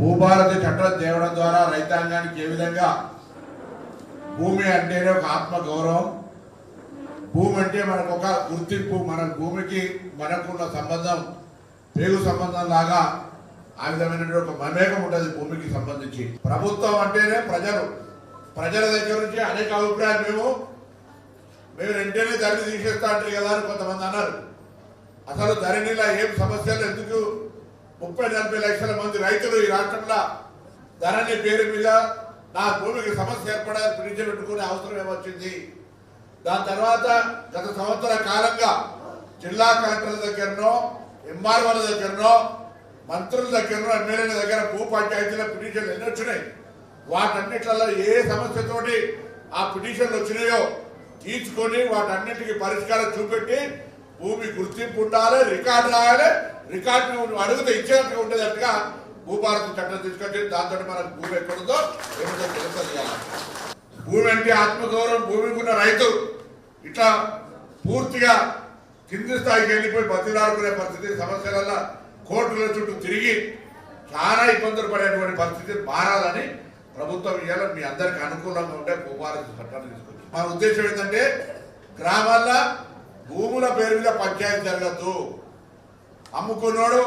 భూభారతి చట్టం తేవడం ద్వారా రైతాంగానికి ఏ విధంగా భూమి అంటేనే ఒక ఆత్మ గౌరవం? భూమి అంటే మనకు ఒక గుర్తింపు మన భూమికి మనకున్న సంబంధం పేగు సంబంధం లాగా ఆ విధమైనటువంటి ఒక మమేకం ఉంటుంది భూమికి సంబంధించి. ప్రభుత్వం అంటేనే ప్రజలు. ప్రజల దగ్గర నుంచి అనేక అభిప్రాయాలు మేము మేము వెంటనే ధరలు తీసేస్తా అంటారు కదా అని కొంతమంది అన్నారు. అసలు ధరణిలో ఏం సమస్యలు ఎందుకు ముప్పై నలభై లక్షల మంది రైతులు ఈ రాష్ట్రంలో ధరణి పేరు మీద నా భూమికి సమస్య ఏర్పడాలని పిలిచి పెట్టుకునే అవసరం ఏమొచ్చింది? దాని తర్వాత గత సంవత్సర కాలంగా జిల్లా కలెక్టర్ల దగ్గరనో ఎంఆర్ఓల దగ్గరనో మంత్రుల దగ్గరనో ఎమ్మెల్యేల దగ్గర భూ పంచాయతీల పిటిషన్లు ఎన్ని వచ్చినాయి? వాటన్నిట్లలో ఏ సమస్యతోటి ఆ పిటిషన్లు వచ్చినాయో తీసుకొని వాటన్నిటికీ పరిష్కారం చూపెట్టి భూమి గుర్తింపు ఉండాలి రికార్డు రాయాలి రికార్డు నువ్వు అడిగితే ఉంటుంది ఉండేటట్టుగా భూభారతి చట్టం తీసుకొచ్చి దాంతో మనకు భూమి ఎక్కడుందో ఏమిటో తెలుస్తుంది భూమి అంటే ఆత్మగౌరవం భూమికి ఉన్న రైతు ఇట్లా పూర్తిగా కింది స్థాయికి వెళ్ళిపోయి బతిలాడుకునే పరిస్థితి సమస్యల కోర్టుల చుట్టూ తిరిగి చాలా ఇబ్బందులు పడేటువంటి పరిస్థితి మారాలని ప్రభుత్వం ఇవాళ మీ అందరికి అనుకూలంగా ఉండే భూభారతి చట్టాన్ని తీసుకొచ్చి. మా ఉద్దేశం ఏంటంటే గ్రామాల్లో భూముల పేరు మీద పంచాయతీ జరగద్దు. అమ్ముకున్నాడు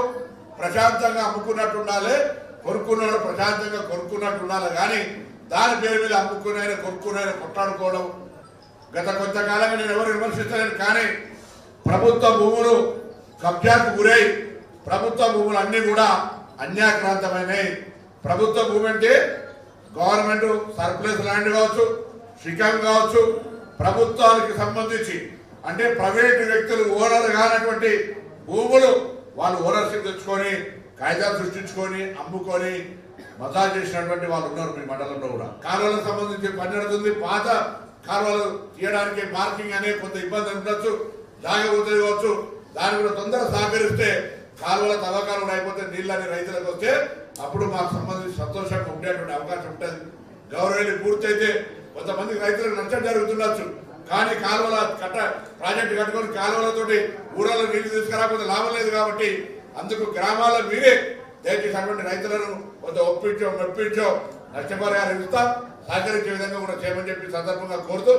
ప్రశాంతంగా అమ్ముకున్నట్టు ఉండాలి కొనుక్కున్నోడు ప్రశాంతంగా కొనుక్కున్నట్టు ఉండాలి కానీ దాని పేరు మీద అమ్ముకునే కొనుక్కునే కొట్టాడుకోవడం గత కొంతకాలంగా నేను ఎవరు విమర్శించలేను కానీ ప్రభుత్వ భూములు కబ్జాకు గురై ప్రభుత్వ భూములు అన్ని కూడా అన్యాక్రాంతమైనవి ప్రభుత్వ భూమి అంటే గవర్నమెంట్ సర్ప్లస్ ల్యాండ్ కావచ్చు శిఖం కావచ్చు ప్రభుత్వానికి సంబంధించి అంటే ప్రైవేటు వ్యక్తులు ఓనర్ కానటువంటి భూములు వాళ్ళు ఓనర్షిప్ తెచ్చుకొని కాగితాలు సృష్టించుకొని అమ్ముకొని మజా చేసినటువంటి వాళ్ళు ఉన్నారు మీ మండలంలో కూడా. కాలువలకు సంబంధించి పని నడుతుంది పాత కాలువలు తీయడానికి మార్కింగ్ అనే కొంత ఇబ్బంది ఉండొచ్చు జాగ్రత్త కావచ్చు దాన్ని కూడా తొందరగా సహకరిస్తే కాలువల తవ్వకాలు కూడా అయిపోతే నీళ్ళని రైతులకు వస్తే అప్పుడు మాకు సంబంధించి సంతోషంగా ఉండేటువంటి అవకాశం ఉంటుంది. గౌరవని పూర్తయితే కొంతమంది రైతులకు నష్టం జరుగుతుండొచ్చు. కానీ కాలువల కట్ట ప్రాజెక్టు కట్టుకొని కాలువలతోటి ఊరాల్లో నీళ్ళు తీసుకురాకపోతే లాభం లేదు కాబట్టి అందుకు గ్రామాల మీరే దయచేసి అటువంటి రైతులను కొంత ఒప్పించో మెప్పించో నష్టపరిహారం ఇస్తాం సహకరించే విధంగా కూడా చేయమని చెప్పి సందర్భంగా కోరుతూ